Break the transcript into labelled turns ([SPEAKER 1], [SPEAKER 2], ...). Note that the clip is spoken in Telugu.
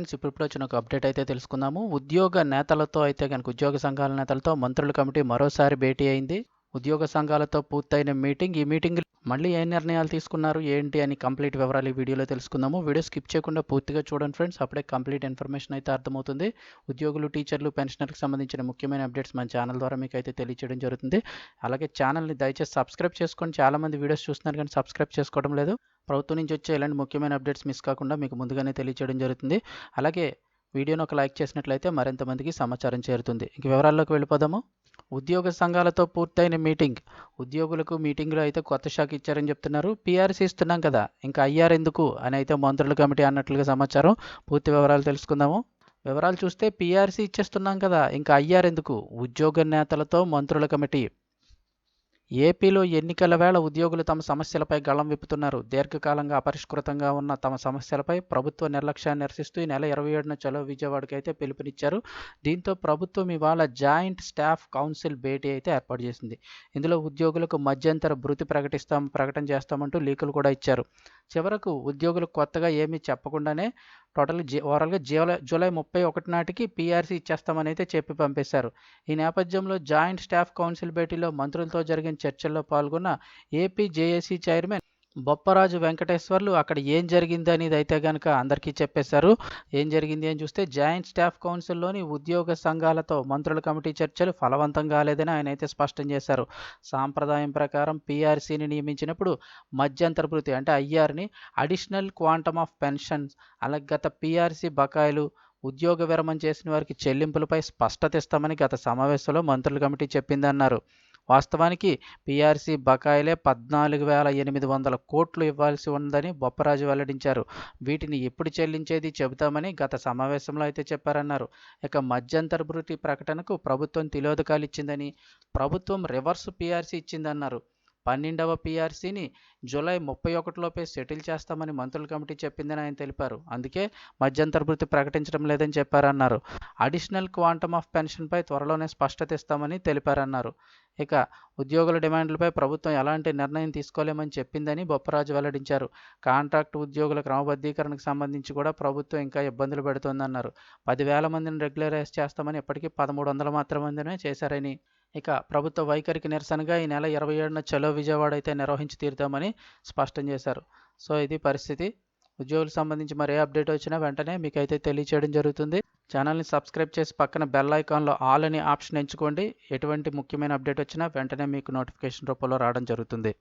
[SPEAKER 1] ఇప్పుడు ఇప్పుడు వచ్చిన ఒక అప్డేట్ అయితే తెలుసుకుందాము. ఉద్యోగ నేతలతో అయితే కనుక ఉద్యోగ సంఘాల నేతలతో మంత్రుల కమిటీ మరోసారి భేటీ అయింది. ఉద్యోగ సంఘాలతో పూర్తయిన మీటింగ్. ఈ మీటింగ్ మళ్ళీ ఏ నిర్ణయాలు తీసుకున్నారు ఏంటి అని కంప్లీట్ వివరాలు ఈ వీడియోలో తెలుసుకుందాము. వీడియో స్కిప్ చేయకుండా పూర్తిగా చూడండి ఫ్రెండ్స్. అప్పుడే కంప్లీట్ ఇన్ఫర్మేషన్ అయితే అర్థమవుతుంది. ఉద్యోగులు టీచర్లు పెన్షనర్కి సంబంధించిన ముఖ్యమైన అప్డేట్స్ మన ఛానల్ ద్వారా మీకు అయితే తెలియచేయడం జరుగుతుంది. అలాగే ఛానల్ని దయచేసి సబ్స్క్రైబ్ చేసుకొని చాలామంది వీడియోస్ చూస్తున్నారు కానీ సబ్స్క్రైబ్ చేసుకోవడం లేదు. ప్రభుత్వం నుంచి వచ్చే ఇలాంటి ముఖ్యమైన అప్డేట్స్ మిస్ కాకుండా మీకు ముందుగానే తెలియచేయడం జరుగుతుంది. అలాగే వీడియోను ఒక లైక్ చేసినట్లయితే మరింత మందికి సమాచారం చేరుతుంది. ఇంక వివరాల్లోకి వెళ్ళిపోదాము. ఉద్యోగ సంఘాలతో పూర్తయిన మీటింగ్. ఉద్యోగులకు మీటింగ్లో అయితే కొత్త షాక్ ఇచ్చారని చెప్తున్నారు. పీఆర్సీ ఇస్తున్నాం కదా ఇంకా అయ్యారు ఎందుకు అని అయితే మంత్రుల కమిటీ అన్నట్లుగా సమాచారం. పూర్తి వివరాలు తెలుసుకుందాము. వివరాలు చూస్తే పీఆర్సీ ఇచ్చేస్తున్నాం కదా ఇంకా అయ్యారు ఎందుకు? ఉద్యోగ నేతలతో మంత్రుల కమిటీ ఏపీలో ఎన్నికల వేళ ఉద్యోగులు తమ సమస్యలపై గళం విప్పుతున్నారు. దీర్ఘకాలంగా అపరిష్కృతంగా ఉన్న తమ సమస్యలపై ప్రభుత్వ నిర్లక్ష్యాన్ని నిరసిస్తూ ఈ నెల ఇరవై ఏడున చలో విజయవాడకి అయితే పిలుపునిచ్చారు. దీంతో ప్రభుత్వం ఇవాళ జాయింట్ స్టాఫ్ కౌన్సిల్ భేటీ అయితే ఏర్పాటు చేసింది. ఇందులో ఉద్యోగులకు మధ్యంతర భృతి ప్రకటిస్తాం ప్రకటన చేస్తామంటూ లీకులు కూడా ఇచ్చారు. చివరకు ఉద్యోగులు కొత్తగా ఏమీ చెప్పకుండానే టోటల్ జీ ఓవరాల్గా జూలై జూలై ముప్పై ఒకటి నాటికి పీఆర్సీ ఇచ్చేస్తామని అయితే చెప్పి పంపేశారు. ఈ నేపథ్యంలో జాయింట్ స్టాఫ్ కౌన్సిల్ భేటీలో మంత్రులతో జరిగిన చర్చల్లో పాల్గొన్న AP JAC chairman Bopparaju Venkateswarlu అక్కడ ఏం జరిగింది అనేది అయితే కనుక అందరికీ చెప్పేశారు. ఏం జరిగింది అని చూస్తే జాయింట్ స్టాఫ్ కౌన్సిల్లోని ఉద్యోగ సంఘాలతో మంత్రుల కమిటీ చర్చలు ఫలవంతం కాలేదని ఆయన అయితే స్పష్టం చేశారు. సాంప్రదాయం ప్రకారం పీఆర్సీని నియమించినప్పుడు మధ్యంతర్భృతి అంటే ఐఆర్ని అడిషనల్ క్వాంటమ్ ఆఫ్ పెన్షన్స్ అలాగే గత పీఆర్సీ బకాయిలు ఉద్యోగ విరమణ చేసిన వారికి చెల్లింపులపై స్పష్టత ఇస్తామని గత సమావేశంలో మంత్రుల కమిటీ చెప్పిందన్నారు. వాస్తవానికి పీఆర్సీ బకాయిలే పద్నాలుగు వేల ఎనిమిది వందల కోట్లు ఇవ్వాల్సి ఉందని బొప్పరాజు వెల్లడించారు. వీటిని ఎప్పుడు చెల్లించేది చెబుతామని గత సమావేశంలో అయితే చెప్పారన్నారు. ఇక మధ్యంతర భృతి ప్రకటనకు ప్రభుత్వం తిలోదకాలు ఇచ్చిందని ప్రభుత్వం రివర్స్ పీఆర్సీ ఇచ్చిందన్నారు. పన్నెండవ పీఆర్సీని జూలై ముప్పై ఒకటిలోపే సెటిల్ చేస్తామని మంత్రుల కమిటీ చెప్పిందని ఆయన తెలిపారు. అందుకే మధ్యంతర్భృతి ప్రకటించడం లేదని చెప్పారన్నారు. అడిషనల్ క్వాంటమ్ ఆఫ్ పెన్షన్పై త్వరలోనే స్పష్టత ఇస్తామని తెలిపారన్నారు. ఇక ఉద్యోగుల డిమాండ్లపై ప్రభుత్వం ఎలాంటి నిర్ణయం తీసుకోలేమని చెప్పిందని బొప్పరాజు వెల్లడించారు. కాంట్రాక్ట్ ఉద్యోగుల క్రమబద్ధీకరణకు సంబంధించి కూడా ప్రభుత్వం ఇంకా ఇబ్బందులు పెడుతోందన్నారు. పదివేల మందిని రెగ్యులరైజ్ చేస్తామని ఇప్పటికీ పదమూడు వందల మాత్రం చేశారని ఇక ప్రభుత్వ వైఖరికి నిరసనగా ఈ నెల ఇరవై ఏడున చలో విజయవాడ అయితే నిర్వహించి తీరుతామని స్పష్టం చేశారు. సో ఇది పరిస్థితి. ఉద్యోగులకు సంబంధించి మరి ఏ అప్డేట్ వచ్చినా వెంటనే మీకు అయితే తెలియచేయడం జరుగుతుంది. ఛానల్ని సబ్స్క్రైబ్ చేసి పక్కన బెల్ ఐకాన్లో ఆల్ అనే ఆప్షన్ ఎంచుకోండి. ఎటువంటి ముఖ్యమైన అప్డేట్ వచ్చినా వెంటనే మీకు నోటిఫికేషన్ రూపంలో రావడం జరుగుతుంది.